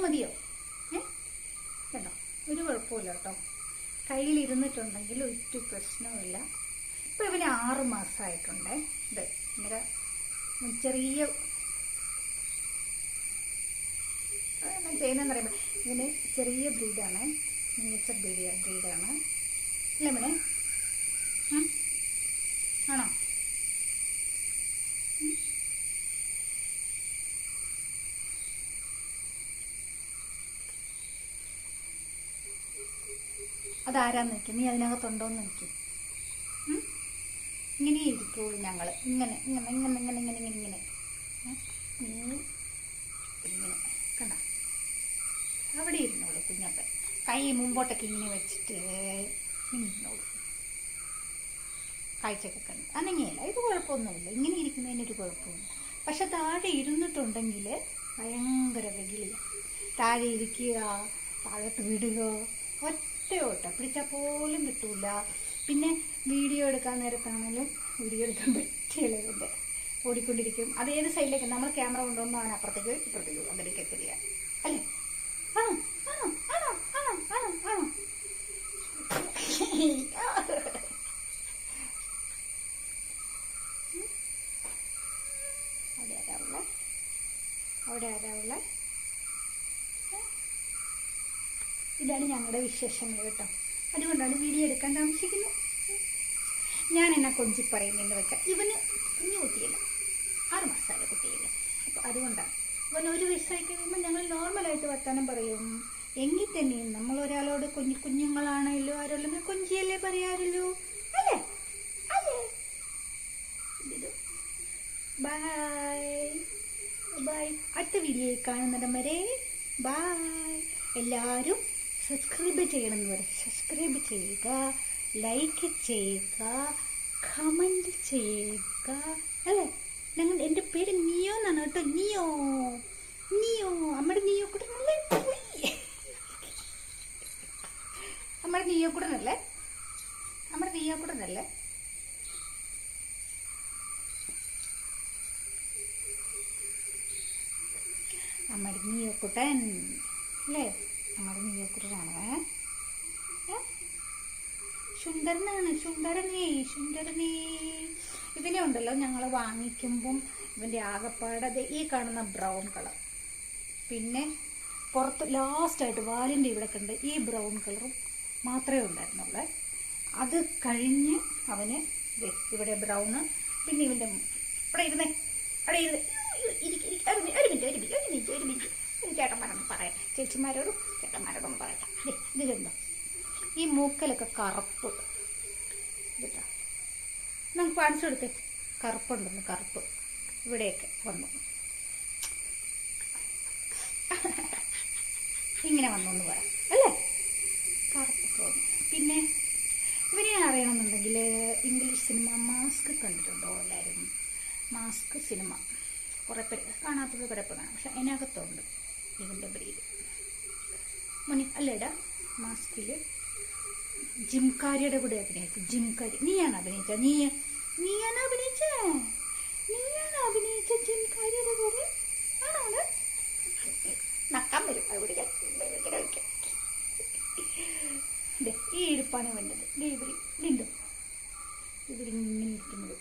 ഇരുന്നാൽ മതിയോ ഏ? കേട്ടോ ഒരു കുഴപ്പമില്ല കേട്ടോ. കയ്യിലിരുന്നിട്ടുണ്ടെങ്കിൽ ഒരു പ്രശ്നവുമില്ല. ഇപ്പം ഇവന് ആറ് മാസമായിട്ടുണ്ടേ ഇത് ഇങ്ങനെ ചെറിയ ചെയ്യുന്നതെന്ന് പറയുമ്പോൾ ഇതിന് ചെറിയ ബ്രീഡാണ്. Miniature breed ബ്രീഡാണ്. അല്ലേ മണേ? ആണോ? അതാരാന്ന് നോക്കി നീ അതിനകത്തുണ്ടോന്ന് നോക്കി ഇങ്ങനെ ഇരിക്കുള്ളൂ ഞങ്ങൾ ഇങ്ങനെ ഇങ്ങനെ ഇങ്ങനെ ഇങ്ങനെ ഇങ്ങനെ ഇങ്ങനെ ഇങ്ങനെ. നീ ഇങ്ങനെ കണ്ട? അവിടെ ഇരുന്നോളൂ കുഞ്ഞപ്പൻ. കൈ മുമ്പോട്ടൊക്കെ ഇങ്ങനെ വെച്ചിട്ട് ഇരുന്നോളൂ. കാഴ്ചയൊക്കെ കണ്ട്. അനങ്ങിയല്ല. ഇത് കുഴപ്പമൊന്നുമില്ല. ഇങ്ങനെ ഇരിക്കുന്നതിനൊരു കുഴപ്പമില്ല. പക്ഷെ താഴെ ഇരുന്നിട്ടുണ്ടെങ്കിൽ ഭയങ്കര വെകിളിയ താഴെ ഇരിക്കുക താഴോട്ട് വിടുക ഒറ്റ ഓട്ട പിടിച്ചാൽ പോലും കിട്ടൂല. പിന്നെ വീഡിയോ എടുക്കാൻ നേരത്താണെങ്കിലും വീഡിയോ എടുക്കാൻ പറ്റിയുള്ളതുണ്ട് ഓടിക്കൊണ്ടിരിക്കും. അത് ഏത് സൈഡിലേക്ക്? നമ്മൾ ക്യാമറ കൊണ്ടുപോകുമ്പോൾ അവൻ അപ്പുറത്തേക്ക് ഇപ്പുറത്തേക്ക് അതിലേക്ക് തിരിയാ അല്ലേ? അവിടെ ആരാ ഉള്ള? അവിടെ ആരാ ഉള്ളെ? ഏ? ഇതാണ് ഞങ്ങളുടെ വിശേഷങ്ങൾ കേട്ടോ. അതുകൊണ്ടാണ് വീഡിയോ എടുക്കാൻ താമസിക്കുന്നത്. ഞാൻ എന്നാ കൊഞ്ചി പറയുന്നതെന്ന് വെച്ചാൽ ഇവന് കുഞ്ഞു കുട്ടിയല്ല. ആറ് മാസമായ കുട്ടിയല്ല. അപ്പോൾ അതുകൊണ്ടാണ്. ഇവൻ ഒരു വയസ്സായി കഴിയുമ്പോൾ ഞങ്ങൾ നോർമലായിട്ട് വർത്താനം പറയും. എങ്കിൽ തന്നെയും നമ്മൾ ഒരാളോട് കുഞ്ഞു കുഞ്ഞുങ്ങളാണല്ലോ ആരല്ലെങ്കിൽ കൊഞ്ചിയല്ലേ പറയാറുള്ളൂ അല്ലേ? അല്ലേ? ബായ്. ബൈ ബൈ അടുത്ത വീഡിയോയിൽ കാണുന്നിടം വരെ ബായ്. എല്ലാവരും സബ്സ്ക്രൈബ് ചെയ്യണമെന്ന് പറയും. സബ്സ്ക്രൈബ് ചെയ്യുക ലൈക്ക് ചെയ്യുക കമന്റ് ചെയ്യുക അല്ലേ? ഞങ്ങൾ എന്റെ പേര് നിയോ എന്നാണ് കേട്ടോ. നിയോ നിയോ. നമ്മുടെ നിയോ ഉയ്യ്. നമ്മുടെ നിയോ കൂടുന്നല്ലേ നമ്മുടെ നിയോ കുട്ടനല്ലേ നമ്മുടെ നീയക്കുട്ടൻ അല്ലേ? നമ്മുടെ നീയത്തിലാണ് ശുണ്ടരനാണ് സുന്ദരനേ സുന്ദരനേ. ഇവനെ ഉണ്ടല്ലോ ഞങ്ങൾ വാങ്ങിക്കുമ്പം ഇവന്റെ ആകപ്പാടത് ഈ കാണുന്ന ബ്രൗൺ കളർ. പിന്നെ പുറത്ത് ലാസ്റ്റായിട്ട് വാലിന്റെ ഇവിടെ കണ്ട് ഈ ബ്രൗൺ കളറും മാത്രമേ ഉണ്ടായിരുന്നുള്ളൂ. അത് കഴിഞ്ഞ് അവന് ഇവിടെ ബ്രൗണ് പിന്നെ ഇവന്റെ ഇവിടെ ഇരുന്നേ. അവിടെ ഇരുന്ന്. ഒരു മിനിറ്റ് ഒരു മിനിറ്റ് ഒരു മിനിറ്റ് ഒരു മിനിറ്റ്. ഒരു ചേട്ടന്മാരോട് പറയട്ടെ ചേച്ചിമാരോടും ചേട്ടന്മാരോടും പറയട്ടെ അതെ ഇത് കണ്ടോ? ഈ മൂക്കലൊക്കെ കറുപ്പ്. കേട്ടോ നമുക്ക് കാണിച്ചു കൊടുത്തേ കറുപ്പുണ്ടെന്ന് കറുപ്പ്. ഇവിടെയൊക്കെ വന്നു. ഇങ്ങനെ വന്നു എന്ന് പറയാം. അല്ലേ? കറുപ്പൊക്കെ വന്നു. പിന്നെ ഇവരെ അറിയണമെന്നുണ്ടെങ്കിൽ ഇംഗ്ലീഷ് സിനിമ മാസ്ക് കണ്ടിട്ടുണ്ടോ എല്ലാവരും? Mask cinema. കുറേ പേര് കാണാത്തത് കുറേ പേര് കാണാം. പക്ഷെ അതിനകത്തുണ്ട്. ഇവന്റെ ബ്രീഡ് മോനെ അല്ലേടാ മാസ്കിൽ ജിംകാരിയുടെ കൂടെ അഭിനയിച്ചു ജിംകാരി നീയാണ് അഭിനയിച്ച നീ നീയാണ് അഭിനയിച്ച നീയാണ് അഭിനയിച്ച ജിംകാരിയുടെ കൂടെ? ആണോ നക്കാൻ വരും. അവിടെ ഈ ഇരുപ്പാണ് വേണ്ടത്. ഇവിടെ ഇതുണ്ടോ? ഇവിടെ ഇരിക്കുന്നത്.